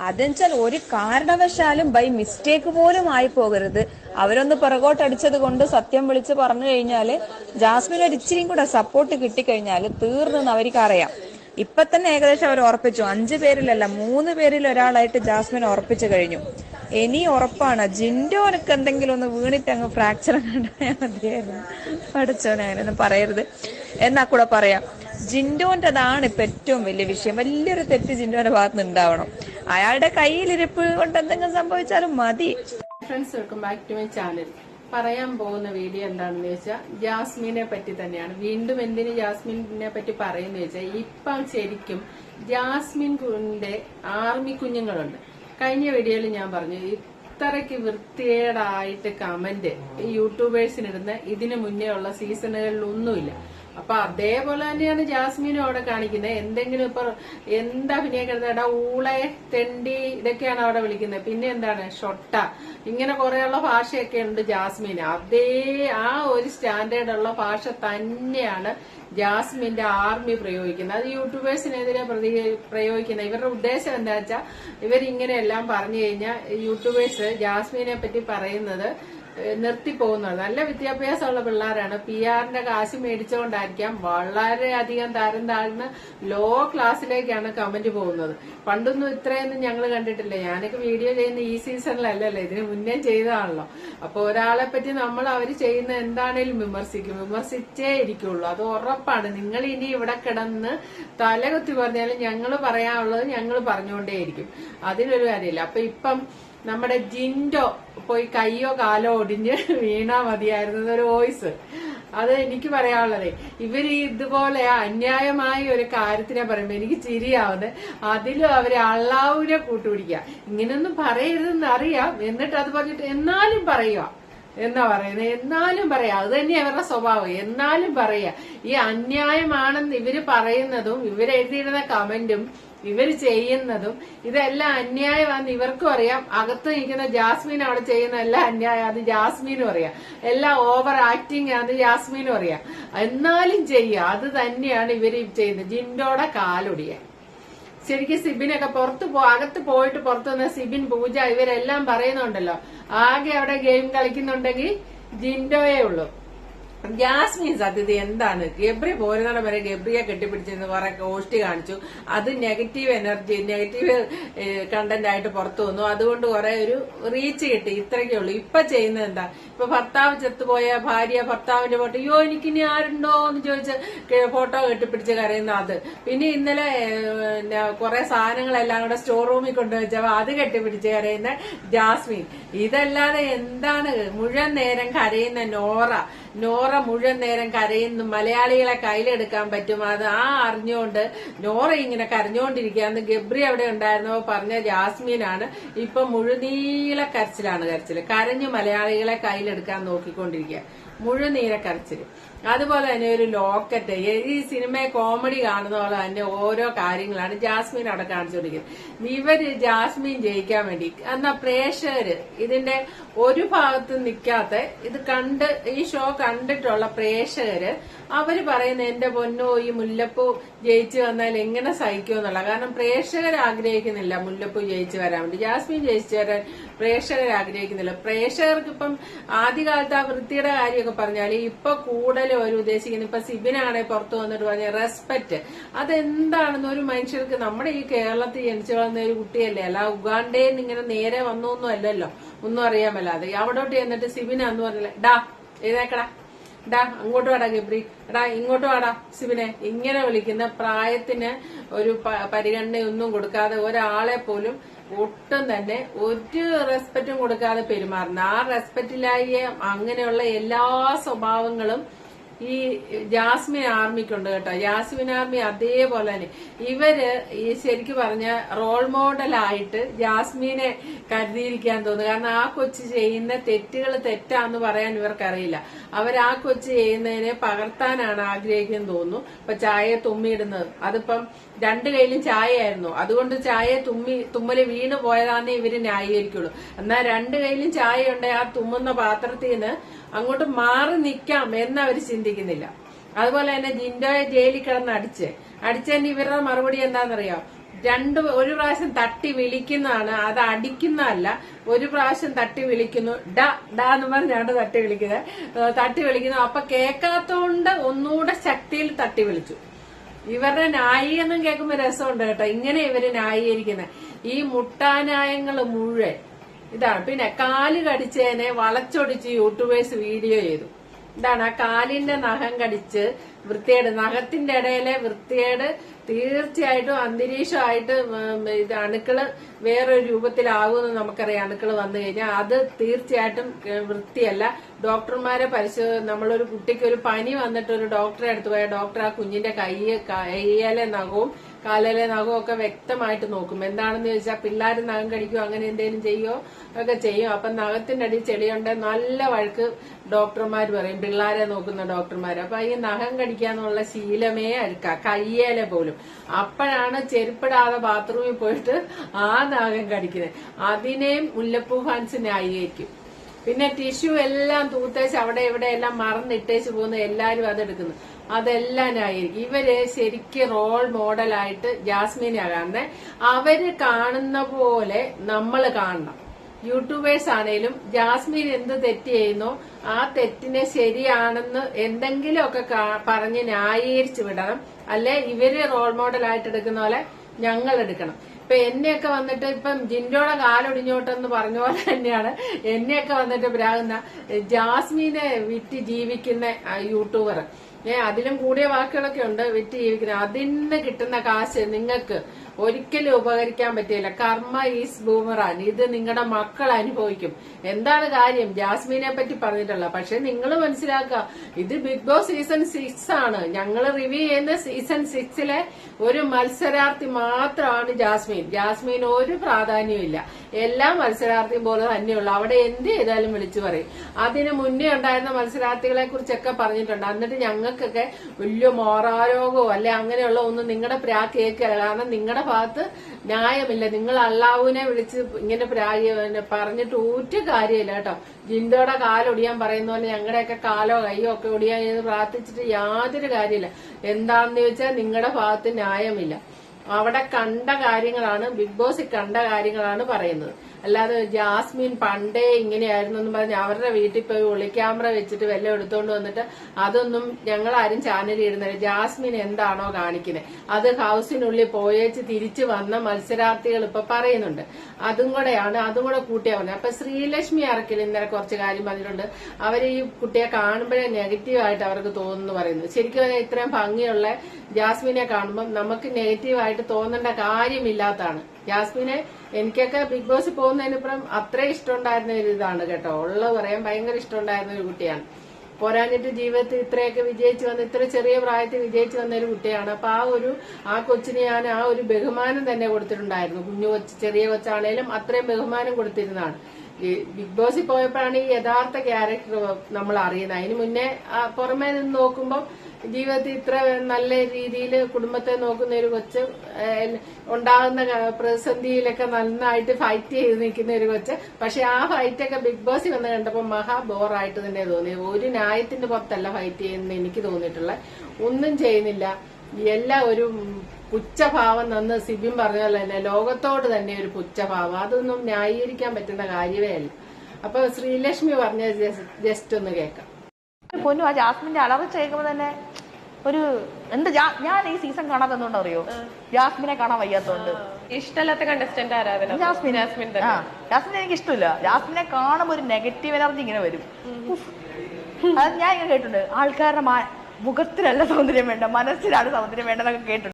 അതെന്നുവെച്ചാൽ ഒരു കാരണവശാലും by mistake പോലും ആയി പോകരുത്. അവരൊന്ന് പിറകോട്ടടിച്ചത് കൊണ്ട് സത്യം വിളിച്ച് പറഞ്ഞു കഴിഞ്ഞാൽ ജാസ്മിൻ ഒരു ഇച്ചിരിയും കൂടെ സപ്പോർട്ട് കിട്ടിക്കഴിഞ്ഞാൽ തീർന്നെന്ന് അവർക്ക് അറിയാം. ഇപ്പൊ തന്നെ ഏകദേശം അവർ ഉറപ്പിച്ചു. അഞ്ചു പേരിലല്ല മൂന്ന് പേരിൽ ഒരാളായിട്ട് ജാസ്മിൻ ഉറപ്പിച്ചു കഴിഞ്ഞു. ഇനി ഉറപ്പാണ്. ജിൻഡോനൊക്കെ എന്തെങ്കിലും ഒന്ന് വീണിട്ട് അങ്ങ് ഫ്രാക്ചർ കണ്ടാൽ മതിയായിരുന്നു. പഠിച്ചോനെ അങ്ങനെയൊന്നും പറയരുത്. എന്നാ കൂടെ പറയാം. ജിൻഡോന്റെതാണ് ഇപ്പൊ ഏറ്റവും വലിയ വിഷയം. വലിയൊരു തെറ്റ് ജിൻഡോന്റെ ഭാഗത്ത് നിന്ന് ഉണ്ടാവണം. അയാളുടെ കയ്യിലിരിപ്പ് കൊണ്ട് എന്തെങ്കിലും സംഭവിച്ചാലും മതി. Friends welcome back to my channel പറയാൻ പോകുന്ന വീഡിയോ എന്താണെന്ന് ചോദിച്ചാൽ ജാസ്മിനെ പറ്റി തന്നെയാണ്. വീണ്ടും എന്തിന് ജാസ്മിനെ പറ്റി പറയുന്നത് ചോദിച്ചാൽ ഇപ്പം ശരിക്കും ജാസ്മിൻ കുഞ്ഞിന്റെ ആർമി കുഞ്ഞുങ്ങളുണ്ട്. കഴിഞ്ഞ വീഡിയോയിൽ ഞാൻ പറഞ്ഞു ഇത്രയ്ക്ക് വൃത്തികേടായിട്ട് കമന്റ് യൂട്യൂബേഴ്സിനിടുന്ന ഇതിനു മുന്നേ ഉള്ള സീസണുകളിലൊന്നുമില്ല അപ്പൊ അതേപോലെ തന്നെയാണ് ജാസ്മിനും അവിടെ കാണിക്കുന്നത്. എന്തെങ്കിലും ഇപ്പൊ എന്താ പിന്നെ എടാ ഊളെ തെണ്ടി ഇതൊക്കെയാണ് അവിടെ വിളിക്കുന്നത്. പിന്നെ എന്താണ്? ഷൊട്ട. ഇങ്ങനെ കുറെയുള്ള ഭാഷയൊക്കെ ഉണ്ട് ജാസ്മിന്. അതേ ആ ഒരു സ്റ്റാൻഡേർഡ് ഉള്ള ഭാഷ തന്നെയാണ് ജാസ്മിന്റെ ആർമി പ്രയോഗിക്കുന്നത്. അത് യൂട്യൂബേഴ്സിനെതിരെ പ്രതി പ്രയോഗിക്കുന്നത് ഇവരുടെ ഉദ്ദേശം എന്താ വെച്ചാൽ ഇവരിങ്ങനെയെല്ലാം പറഞ്ഞു കഴിഞ്ഞാൽ യൂട്യൂബേഴ്സ് ജാസ്മിനെ പറ്റി പറയുന്നത് നിർത്തിപ്പോകുന്നത് നല്ല വിദ്യാഭ്യാസമുള്ള പിള്ളേരാണ്. പി ആറിന്റെ കാശ് മേടിച്ചുകൊണ്ടായിരിക്കാം വളരെയധികം തരം താഴ്ന്ന ലോ ക്ലാസ്സിലേക്കാണ് കമന്റ് പോകുന്നത്. പണ്ടൊന്നും ഇത്രയൊന്നും ഞങ്ങൾ കണ്ടിട്ടില്ല. ഞാനൊക്കെ വീഡിയോ ചെയ്യുന്ന ഈ സീസണിലല്ലല്ലോ ഇതിന് മുന്നേ ചെയ്തതാണല്ലോ. അപ്പൊ ഒരാളെ പറ്റി നമ്മൾ അവർ ചെയ്യുന്ന എന്താണേലും വിമർശിക്കും. വിമർശിച്ചേ ഇരിക്കുള്ളൂ. അത് ഉറപ്പാണ്. നിങ്ങൾ ഇനി ഇവിടെ കിടന്ന് തലകുത്തി പറഞ്ഞാലും ഞങ്ങൾ പറയാനുള്ളത് ഞങ്ങൾ പറഞ്ഞുകൊണ്ടേയിരിക്കും. അതിനൊരു കാര്യമില്ല. അപ്പൊ ഇപ്പം നമ്മുടെ ജിൻഡോ പോയി കയ്യോ കാലോ ഒടിഞ്ഞ് വീണാ മതിയായിരുന്നു ഒരു വോയിസ്. അത് എനിക്ക് പറയാനുള്ളത്. ഇവർ ഇതുപോലെ അന്യായമായ ഒരു കാര്യത്തിനെ പറയുമ്പോ എനിക്ക് ചിരിയാവുന്നത്. അതിലും അവർ അള്ളാവൂരെ കൂട്ടുപിടിക്കുക. ഇങ്ങനൊന്നും പറയരുതെന്ന് അറിയാം. എന്നിട്ട് അത് പറഞ്ഞിട്ട് എന്നാലും പറയുക എന്നാ പറയുന്നത് എന്നാലും പറയാ അത് തന്നെ അവരുടെ സ്വഭാവം. എന്നാലും പറയാ ഈ അന്യായമാണെന്ന് ഇവർ പറയുന്നതും ഇവരെഴുതിയിരുന്ന കമന്റും ഇവർ ചെയ്യുന്നതും ഇതെല്ലാം അന്യായമാണെന്ന് ഇവർക്കും അറിയാം. അകത്ത് നിൽക്കുന്ന ജാസ്മീൻ അവിടെ ചെയ്യുന്ന എല്ലാ അന്യായം അത് ജാസ്മീനും അറിയാം. എല്ലാം ഓവർ ആക്ടിങ് അത് ജാസ്മീനും അറിയാം. എന്നാലും ചെയ്യുക അത് തന്നെയാണ് ഇവർ ചെയ്യുന്നത്. ജിൻഡോടെ കാലൊടിയാൻ. ശരിക്കും സിബിനൊക്കെ പുറത്ത് പോ അകത്ത് പോയിട്ട് പുറത്തു വന്ന സിബിൻ പൂജ ഇവരെല്ലാം പറയുന്നുണ്ടല്ലോ. ആകെ അവിടെ ഗെയിം കളിക്കുന്നുണ്ടെങ്കിൽ ജിൻഡോയേ ഉള്ളൂ. ജാസ്മിൻ സത്യത എന്താണ്? ഗബ്രി പോരുന്നിടം വരെ ഗബ്രിയെ കെട്ടിപ്പിടിച്ചെന്ന് കുറെ കോഷ്ടി കാണിച്ചു. അത് നെഗറ്റീവ് എനർജി നെഗറ്റീവ് കണ്ടന്റ് ആയിട്ട് പുറത്തു വന്നു. അതുകൊണ്ട് കുറെ ഒരു റീച്ച് കിട്ടി. ഇത്രയ്ക്കേ ഉള്ളൂ. ഇപ്പൊ ചെയ്യുന്നത് എന്താ? ഇപ്പൊ ഭർത്താവ് ചെത്തുപോയ ഭാര്യ ഭർത്താവിന്റെ ഫോട്ടോ അയ്യോ എനിക്കിനി ആരുണ്ടോ? എന്ന് ചോദിച്ച് ഫോട്ടോ കെട്ടിപ്പിടിച്ച് കരയുന്ന അത്. പിന്നെ ഇന്നലെ കുറെ സാധനങ്ങളെല്ലാം കൂടെ സ്റ്റോർ റൂമിൽ കൊണ്ടുവച്ചപ്പോ അത് കെട്ടിപ്പിടിച്ച് കരയുന്ന ജാസ്മിൻ. ഇതല്ലാതെ എന്താണ്? മുഴുവൻ നേരം കരയുന്ന നോറ. നോറ മുഴുവൻ നേരം കരയുന്നു. മലയാളികളെ കയ്യിലെടുക്കാൻ പറ്റും അത് ആ അറിഞ്ഞുകൊണ്ട് നോറ ഇങ്ങനെ കരഞ്ഞുകൊണ്ടിരിക്കുകയാണ്. ഗബ്രി അവിടെ ഉണ്ടായിരുന്നോ. പറഞ്ഞ ജാസ്മീനാണ്. ഇപ്പൊ മുഴുനീള കരച്ചിലാണ് കരച്ചിൽ കരഞ്ഞു മലയാളികളെ കയ്യിലെടുക്കാൻ നോക്കിക്കൊണ്ടിരിക്കുക. മുഴുനീള കരച്ചിൽ അതുപോലെ തന്നെ ഒരു ലോക്കറ്റ്. ഈ സിനിമയെ കോമഡി കാണുന്ന പോലെ തന്നെ ഓരോ കാര്യങ്ങളാണ് ജാസ്മിൻ അവിടെ കാണിച്ചുകൊണ്ടിരിക്കുന്നത്. ഇവർ ജാസ്മിൻ ജയിക്കാൻ വേണ്ടി എന്നാ പ്രേക്ഷകര് ഇതിന്റെ ഒരു ഭാഗത്ത് നിൽക്കാത്ത ഇത് കണ്ട് ഈ ഷോ കണ്ടിട്ടുള്ള പ്രേക്ഷകര് അവർ പറയുന്ന എന്റെ പൊന്നോ ഈ മുല്ലപ്പൂ ജയിച്ചു വന്നാൽ എങ്ങനെ സഹിക്കും എന്നുള്ള. കാരണം പ്രേക്ഷകർ ആഗ്രഹിക്കുന്നില്ല മുല്ലപ്പൂ ജയിച്ചു വരാൻ വേണ്ടി. ജാസ്മിൻ ജയിച്ചു വരാൻ പ്രേക്ഷകർ ആഗ്രഹിക്കുന്നില്ല. പ്രേക്ഷകർക്ക് ഇപ്പം ആദ്യകാലത്ത് ആ വൃത്തിയുടെ കാര്യമൊക്കെ പറഞ്ഞാൽ ഇപ്പൊ കൂടുതൽ അവർ ഉദ്ദേശിക്കുന്നത്. ഇപ്പൊ സിബിനാണെ പുറത്തു വന്നിട്ട് പറഞ്ഞ റെസ്പെക്ട് അതെന്താണെന്ന് ഒരു മനുഷ്യർക്ക് നമ്മുടെ ഈ കേരളത്തിൽ ജനിച്ചു വളർന്ന ഒരു കുട്ടിയല്ലേ? അല്ല ഉഗാണ്ടേ ഇങ്ങനെ നേരെ വന്നൊന്നും അല്ലല്ലോ. ഒന്നും അറിയാൻ മേലാതെ അവിടോട്ട് ചെന്നിട്ട് സിബിനാന്ന് പറഞ്ഞില്ല ഡാ ഏതാക്കടാ ഡാ അങ്ങോട്ട് വാടാ ഗബ്രി. എടാ ഇങ്ങോട്ട് വാടാ സിബിനെ. ഇങ്ങനെ വിളിക്കുന്ന പ്രായത്തിന് ഒരു പരിഗണനയൊന്നും കൊടുക്കാതെ ഒരാളെ പോലും ഒട്ടും തന്നെ ഒരു റെസ്പെക്റ്റും കൊടുക്കാതെ പെരുമാറുന്ന ആ റെസ്പെക്റ്റിലായ അങ്ങനെയുള്ള എല്ലാ സ്വഭാവങ്ങളും ഈ ജാസ്മിൻ ആർമിക്കുണ്ട് കേട്ടോ. ജാസ്മിൻ ആർമി അതേപോലെ തന്നെ. ഇവർ ഈ ശരിക്ക് പറഞ്ഞ റോൾ മോഡലായിട്ട് ജാസ്മിനെ കരുതിയിരിക്കാൻ തോന്നുന്നു. കാരണം ആ കൊച്ചു ചെയ്യുന്ന തെറ്റുകൾ തെറ്റാന്ന് പറയാൻ ഇവർക്കറിയില്ല. അവർ ആ കൊച്ചു ചെയ്യുന്നതിനെ പകർത്താനാണ് ആഗ്രഹിക്കുന്നത് തോന്നുന്നു. ഇപ്പൊ ചായ തുമ്മിയിടുന്നത്. അതിപ്പം രണ്ടു കയ്യിലും ചായയായിരുന്നു. അതുകൊണ്ട് ചായ തുമ്മി തുമ്മൽ വീണ് പോയതാന്നേ ഇവർ ന്യായീകരിക്കുള്ളൂ. എന്നാൽ രണ്ടു കയ്യിലും ചായ ഉണ്ട് ആ തുമ്മുന്ന പാത്രത്തിൽ നിന്ന് അങ്ങോട്ട് മാറി നിൽക്കാം എന്നവർ അവർ ചിന്തിക്കുന്നില്ല. അതുപോലെ തന്നെ ജിൻഡോയെ ജയിലിൽ കിടന്ന് അടിച്ച്. അടിച്ചതിന് ഇവരുടെ മറുപടി എന്താണെന്നറിയോ? രണ്ട് ഒരു പ്രാവശ്യം തട്ടി വിളിക്കുന്നതാണ്. അത് അടിക്കുന്നതല്ല. ഒരു പ്രാവശ്യം തട്ടി വിളിക്കുന്നു. ഡ ഡ എന്ന് പറഞ്ഞാണ് തട്ടി വിളിക്കുന്നത്. തട്ടി വിളിക്കുന്നു. അപ്പൊ കേൾക്കാത്തോണ്ട് ഒന്നുകൂടെ ശക്തിയിൽ തട്ടി വിളിച്ചു. ഇവരുടെ ന്യായീകരണം കേൾക്കുമ്പോ രസമുണ്ട് കേട്ടോ. ഇങ്ങനെ ഇവർ ന്യായീകരിക്കുന്നത് ഈ മുട്ടാനായങ്ങൾ മുഴുവൻ. ഇതാണ്. പിന്നെ കാൽ കടിച്ചതിനെ വളച്ചൊടിച്ച് യൂട്യൂബേഴ്സ് വീഡിയോ ചെയ്തു. ഇതാണ് ആ കാലിന്റെ നഖം കടിച്ച് വൃത്തിയേട് നഖത്തിന്റെ ഇടയിലെ വൃത്തിയേട് തീർച്ചയായിട്ടും അന്തരീക്ഷമായിട്ട് ഇത് അണുക്കൾ വേറൊരു രൂപത്തിലാകുമെന്ന് നമുക്കറിയാം. അണുക്കൾ വന്നു കഴിഞ്ഞാൽ അത് തീർച്ചയായിട്ടും വൃത്തിയല്ല. ഡോക്ടർമാരെ പരിശോ നമ്മളൊരു കുട്ടിക്ക് ഒരു പനി വന്നിട്ട് ഒരു ഡോക്ടറെ അടുത്ത് പോയ ഡോക്ടർ ആ കുഞ്ഞിന്റെ കൈ കയ്യിലെ നഖവും കാലിലെ നഖമൊക്കെ വ്യക്തമായിട്ട് നോക്കും. എന്താണെന്ന് ചോദിച്ചാൽ പിള്ളേർ നഖം കടിക്കുകയോ അങ്ങനെ എന്തെങ്കിലും ചെയ്യോ? ഒക്കെ ചെയ്യും. അപ്പം നഖത്തിന്റെ അടി ചെളിയുണ്ട്. നല്ല വഴക്ക് ഡോക്ടർമാർ പറയും. പിള്ളേരെ നോക്കുന്ന ഡോക്ടർമാർ അപ്പം ഈ നഖം കടിക്കാന്നുള്ള ശീലമേ അഴുക്ക കയ്യേലെ പോലും. അപ്പോഴാണ് ചെരുപ്പിടാതെ ബാത്റൂമിൽ പോയിട്ട് ആ നഖം കടിക്കുന്നത്. അതിനെയും മുല്ലപ്പൂ ഫാൻസ് ന്യായീകരിക്കും. പിന്നെ ടിഷ്യൂ എല്ലാം തൂത്തേച്ച് അവിടെ ഇവിടെ എല്ലാം മറന്നിട്ടേച്ച് പോകുന്ന എല്ലാരും അതെടുക്കുന്നു അതെല്ലാം ആയിരിക്കും. ഇവർ ശരിക്കും റോൾ മോഡലായിട്ട് ജാസ്മിനെ കാണുന്നത് അവർ കാണുന്ന പോലെ നമ്മൾ കാണണം. യൂട്യൂബേഴ്സ് ആണേലും ജാസ്മിൻ എന്ത് തെറ്റ് ചെയ്യുന്നു ആ തെറ്റിനെ ശരിയാണെന്ന് എന്തെങ്കിലുമൊക്കെ പറഞ്ഞ് ന്യായീകരിച്ച് വിടണം. അല്ലെ ഇവർ റോൾ മോഡലായിട്ട് എടുക്കുന്ന പോലെ ഞങ്ങൾ എടുക്കണം. ഇപ്പൊ എന്നെയൊക്കെ വന്നിട്ട് ഇപ്പം ജിൻഡോടെ കാലൊടിഞ്ഞോട്ടെന്ന് പറഞ്ഞ പോലെ തന്നെയാണ്. എന്നെയൊക്കെ വന്നിട്ട് പ്രാകുന്ന ജാസ്മിനെ വിറ്റ് ജീവിക്കുന്ന യൂട്യൂബർ ഏ അതിലും കൂടിയ വാക്കുകളൊക്കെ ഉണ്ട്. വിറ്റ് ജീവിക്കുന്നത് അതിന് കിട്ടുന്ന കാശ് നിങ്ങൾക്ക് ഒരിക്കലും ഉപകരിക്കാൻ പറ്റില്ല. കർമ്മ ഈസ് ബൂമറാൻ. ഇത് നിങ്ങളുടെ മക്കൾ അനുഭവിക്കും. എന്താണ് കാര്യം? ജാസ്മിനെ പറ്റി പറഞ്ഞിട്ടുള്ള. പക്ഷെ നിങ്ങൾ മനസ്സിലാക്കുക ഇത് ബിഗ് ബോസ് സീസൺ സിക്സ് ആണ്. ഞങ്ങൾ റിവ്യൂ ചെയ്യുന്ന സീസൺ സിക്സിലെ ഒരു മത്സരാർത്ഥി മാത്രമാണ് ജാസ്മിൻ. ജാസ്മിൻ ഒരു പ്രാധാന്യമില്ല എല്ലാ മത്സരാർത്ഥിയും പോലെ തന്നെയുള്ളു അവിടെ എന്ത് ചെയ്താലും വിളിച്ചു പറയും. അതിന് മുന്നേ ഉണ്ടായിരുന്ന മത്സരാർത്ഥികളെ കുറിച്ചൊക്കെ പറഞ്ഞിട്ടുണ്ട്. എന്നിട്ട് ഞങ്ങൾക്കൊക്കെ വലിയ മോറാരോഗമോ അല്ലെ അങ്ങനെയുള്ള ഒന്നും നിങ്ങളുടെ പ്രാ കേൾക്കില്ല കാരണം നിങ്ങളുടെ ഭാഗത്ത് ന്യായമില്ല. നിങ്ങൾ അള്ളാഹുവിനെ വിളിച്ച് ഇങ്ങനെ പ്രാ പറഞ്ഞിട്ട് ഊറ്റ കാര്യമില്ല കേട്ടോ. ജിൻഡോടെ കാലൊടിയാൻ പറയുന്ന പോലെ ഞങ്ങളുടെയൊക്കെ കാലോ കയ്യോ ഒക്കെ ഒടിയാൻ പ്രാർത്ഥിച്ചിട്ട് യാതൊരു കാര്യമില്ല. എന്താണെന്ന് ചോദിച്ചാൽ നിങ്ങളുടെ ഭാഗത്ത് ന്യായമില്ല. അവിടെ കണ്ട കാര്യങ്ങളാണ് ബിഗ് ബോസ് കണ്ട കാര്യങ്ങളാണ് പറയുന്നത്. അല്ലാതെ ജാസ്മിൻ പണ്ടേ ഇങ്ങനെയായിരുന്നു എന്ന് പറഞ്ഞ് അവരുടെ വീട്ടിൽ പോയി ഒളിക്യാമറ വെച്ചിട്ട് വെല്ലം എടുത്തോണ്ട് വന്നിട്ട് അതൊന്നും ഞങ്ങൾ ആരും ചാനലിൽ ഇടുന്നില്ല. ജാസ്മിൻ എന്താണോ കാണിക്കുന്നത് അത് ഹൗസിനുള്ളിൽ പോയേച്ച് തിരിച്ചു വന്ന മത്സരാർത്ഥികൾ ഇപ്പൊ പറയുന്നുണ്ട്. അതും കൂടെയാണ് അതും കൂടെ കൂട്ടിയാ പറഞ്ഞത് അപ്പൊ ശ്രീലക്ഷ്മി അറക്കിൽ ഇന്നലെ കുറച്ച് കാര്യം പറഞ്ഞിട്ടുണ്ട്. അവർ ഈ കുട്ടിയെ കാണുമ്പോഴേ നെഗറ്റീവായിട്ട് അവർക്ക് തോന്നുന്നു പറയുന്നു. ശരിക്കും ഇത്രയും ഭംഗിയുള്ള ജാസ്മിനെ കാണുമ്പോൾ നമുക്ക് നെഗറ്റീവായിട്ട് തോന്നേണ്ട കാര്യമില്ലാത്തതാണ്. ജാസ്മിനെ എനിക്കൊക്കെ ബിഗ് ബോസ് പോകുന്നതിനിപ്പുറം അത്ര ഇഷ്ടമുണ്ടായിരുന്ന ഒരു ഇതാണ് കേട്ടോ. ഉള്ളത് പറയാൻ ഭയങ്കര ഇഷ്ടമുണ്ടായിരുന്ന ഒരു കുട്ടിയാണ്. പോരാഞ്ഞിട്ട് ജീവിതത്തിൽ ഇത്രയൊക്കെ വിജയിച്ചു വന്ന ഇത്ര ചെറിയ പ്രായത്തിൽ വിജയിച്ചു വന്ന ഒരു കുട്ടിയാണ്. അപ്പൊ ആ ഒരു ആ കൊച്ചിന് ഞാൻ ആ ഒരു ബഹുമാനം തന്നെ കൊടുത്തിട്ടുണ്ടായിരുന്നു. കുഞ്ഞു കൊച്ച് ചെറിയ കൊച്ചാണേലും അത്രയും ബഹുമാനം കൊടുത്തിരുന്നതാണ്. ബിഗ് ബോസിൽ പോയപ്പോഴാണ് ഈ യഥാർത്ഥ ക്യാരക്ടർ നമ്മൾ അറിയുന്നത്. അതിന് മുന്നേ പുറമേ നിന്ന് നോക്കുമ്പോൾ ജീവിതത്തിൽ ഇത്ര നല്ല രീതിയിൽ കുടുംബത്തെ നോക്കുന്ന ഒരു കൊച്ച് ഉണ്ടാകുന്ന പ്രതിസന്ധിയിലൊക്കെ നന്നായിട്ട് ഫൈറ്റ് ചെയ്ത് നിൽക്കുന്ന ഒരു കൊച്ച്. പക്ഷെ ആ ഫൈറ്റൊക്കെ ബിഗ് ബോസിൽ വന്ന് കണ്ടപ്പോൾ മഹാ ബോറായിട്ട് തന്നെ തോന്നി ഒരു ന്യായത്തിന്റെ പുറത്തല്ല ഫൈറ്റ് ചെയ്യുന്നത് എനിക്ക് തോന്നിയിട്ടുള്ളത് ഒന്നും ചെയ്യുന്നില്ല. എല്ലാ ഒരു പുച്ഛഭാവം നന്ന് സിബിം പറഞ്ഞ പോലെ തന്നെ ലോകത്തോട് തന്നെ ഒരു പുച്ഛഭാവം. അതൊന്നും ന്യായീകരിക്കാൻ പറ്റുന്ന കാര്യമേ അല്ല. അപ്പൊ ശ്രീലക്ഷ്മി പറഞ്ഞ ജസ്റ്റ് ഒന്ന് കേൾക്കാം. പൊന്നു ആ ജാസ്മിന്റെ അലർച്ച കേൾക്കുമ്പോ തന്നെ ഒരു എന്ത് ഞാൻ ഈ സീസൺ കാണാത്തതുകൊണ്ട് അറിയോ? ജാസ്മിനെ കാണാൻ വയ്യാത്തോണ്ട്. ഇഷ്ടമല്ലാത്ത കണ്ടസ്റ്റന്റ് ആരാധന? ജാസ്മിൻ. ജാസ്മിൻ എനിക്ക് ഇഷ്ടമില്ല. ജാസ്മിനെ കാണുമ്പോ ഒരു നെഗറ്റീവ് എനർജി ഇങ്ങനെ വരും. അത് ഞാൻ ഇങ്ങനെ കേട്ടിട്ടുണ്ട്. ആൾക്കാരുടെ മുഖത്തിലല്ല സൗന്ദര്യം വേണ്ട മനസ്സിലാണ് സൗന്ദര്യം വേണ്ടെന്നൊക്കെ കേട്ടിട്ടുണ്ട്.